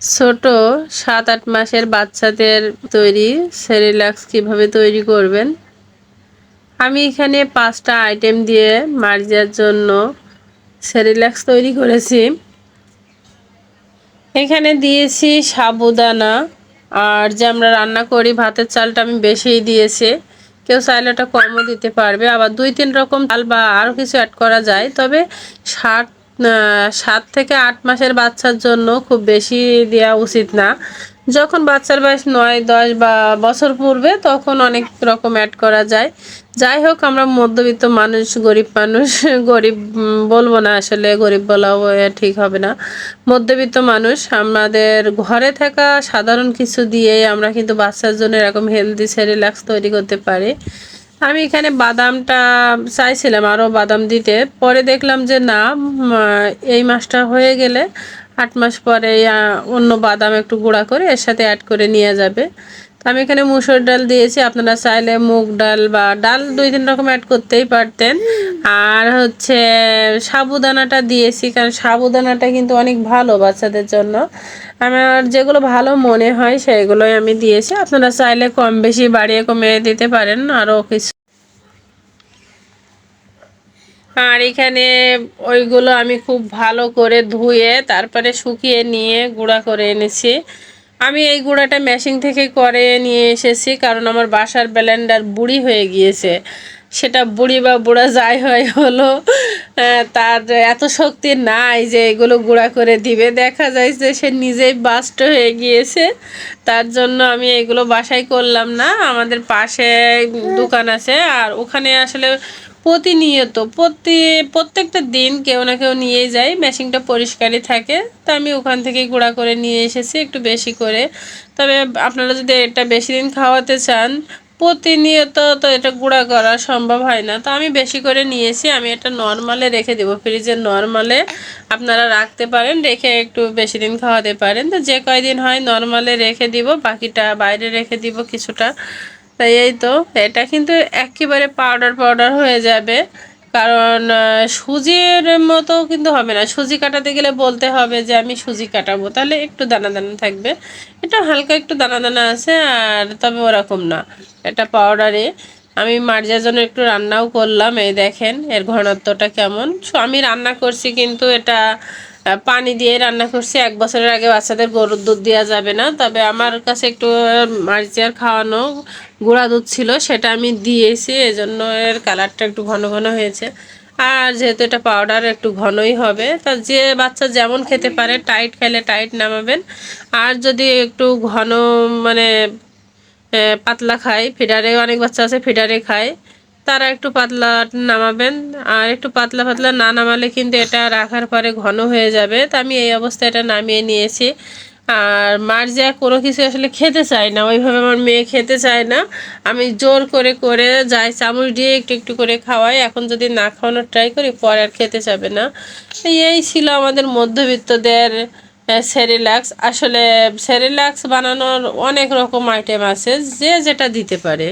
ছোট সাত আট মাসের বাচ্চাদের তৈরি সেরিলাক্স কীভাবে তৈরি করবেন? আমি এখানে পাঁচটা আইটেম দিয়ে মার্জার জন্য সেরিলাক্স তৈরি করেছি। এখানে দিয়েছি সাবুদানা। আর যে আমরা রান্না করি, ভাতের চালটা আমি বেশিই দিয়েছি। কেউ চাইলে ওটা কমও দিতে পারবে। আবার দুই তিন রকম চাল বা আরও কিছু অ্যাড করা যায়। তবে ষাট সাত থেকে আট মাসের বাচ্চার জন্য খুব বেশি দেওয়া উচিত না। যখন বাচ্চার বয়স নয়, দশ বা বছর পূর্বে তখন অনেক রকম অ্যাড করা যায়। যাই হোক, আমরা মধ্যবিত্ত মানুষ, গরিব মানুষ, গরিব বলব না আসলে গরিব বলাও ঠিক হবে না। মধ্যবিত্ত মানুষ, আমাদের ঘরে থাকা সাধারণ কিছু দিয়ে আমরা কিন্তু বাচ্চার জন্য এরকম হেলদি সেরিলাক্স তৈরি করতে পারি। আমি এখানে বাদামটা চাইছিলাম আরও বাদাম দিতে। পরে দেখলাম যে না এই মাসটা হয়ে গেলে আট মাস পরে অন্য বাদাম একটু গুঁড়া করে এর সাথে অ্যাড করে নিয়ে যাবে। তো আমি এখানে মুসুর ডাল দিয়েছি, আপনারা চাইলে মুগ ডাল বা ডাল দুই তিন রকম অ্যাড করতেই পারতেন। আর হচ্ছে সাবুদানাটা দিয়েছি, কারণ সাবুদানাটা কিন্তু অনেক ভালো বাচ্চাদের জন্য। আমার যেগুলো ভালো মনে হয়, সেগুলোই আমি দিয়েছি। আপনারা চাইলে কম বেশি বাড়িয়ে কমিয়ে দিতে পারেন আরও কিছু আর এখানে ওইগুলো আমি খুব ভালো করে ধুয়ে তারপরে শুকিয়ে নিয়ে গুঁড়া করে এনেছি। আমি এই গুঁড়াটা মেশিন থেকে করে নিয়ে এসেছি কারণ আমার বাসার ব্লেন্ডার বুড়ি হয়ে গিয়েছে। সেটা বুড়ি বা বুড়া যাই হয় হলো তার এত শক্তি নাই যে এগুলো গুঁড়া করে দিবে। দেখা যায় যে সে নিজেই বাস্ট হয়ে গিয়েছে, তার জন্য আমি এগুলো বাসায় করলাম না। আমাদের পাশে দোকান আছে আর ওখানে আসলে প্রতিনিয়ত, প্রতি, প্রত্যেকটা দিন কেউ না কেউ নিয়ে যায় মেশিনটা পরিষ্কারই থাকে। তো আমি ওখান থেকে গুঁড়া করে নিয়ে এসেছি, একটু বেশি করে। তবে আপনারা যদি এটা বেশি দিন খাওয়াতে চান, প্রতিনিয়ত তো এটা গুঁড়া করা সম্ভব হয় না। তো আমি বেশি করে নিয়েছি, আমি এটা নর্মালে রেখে দেবো ফ্রিজে নর্মালে আপনারা রাখতে পারেন, রেখে একটু বেশি দিন খাওয়াতে পারেন। তো যে কয়দিন হয় নর্মালে রেখে দিব, বাকিটা বাইরে রেখে দিব কিছুটা। তাই এই তো, এটা কিন্তু একেবারে পাউডার পাউডার হয়ে যাবে। কারণ সুজির মতো কিন্তু হবে না। সুজি কাটাতে গেলে বলতে হবে যে, আমি সুজি কাটাবো। তাহলে একটু দানা দানা থাকবে। এটা হালকা একটু দানা দানা আছে, আর তবে ওরকম না। এটা পাউডারে আমি মার্জার জন্য একটু রান্নাও করলাম, এই দেখেন, এর ঘনত্বটা কেমন। আমি রান্না করছি কিন্তু এটা পানি দিয়ে রান্না করছি। এক বছরের আগে বাচ্চাদের গরুর দুধ দেওয়া যাবে না। তবে আমার কাছে একটু মার্জিয়ার খাওয়ানো গুঁড়া দুধ ছিল, সেটা আমি দিয়েছি। এজন্য এর কালারটা একটু ঘন ঘন হয়েছে। আর যেহেতু এটা পাউডার একটু ঘনই হবে। তা যে বাচ্চা যেমন খেতে পারে টাইট খেলে টাইট নামাবেন। আর যদি একটু ঘন মানে পাতলা খায় ফিডারে অনেক বাচ্চা আছে ফিডারে খায়। তারা একটু পাতলা নামাবেন, আর একটু পাতলা পাতলা না নামালে কিন্তু এটা রাখার পরে ঘন হয়ে যাবে। তা আমি এই অবস্থায় এটা নামিয়ে নিয়েছি। আর মার্জিয়া কোনো কিছু আসলে খেতে চায় না, ওইভাবে আমার মেয়ে খেতে চায় না। আমি জোর করে করে যাই, চামচ দিয়ে একটু একটু করে খাওয়াই। এখন যদি না খাওয়ানোর ট্রাই করি, পরে আর খেতে যাবে না। এই ছিল আমাদের মধ্যবিত্তদের সেরিল্যাক্স আসলে সেরিল্যাক্স বানানোর অনেক রকম আইটেম আছে, যে যেটা দিতে পারে।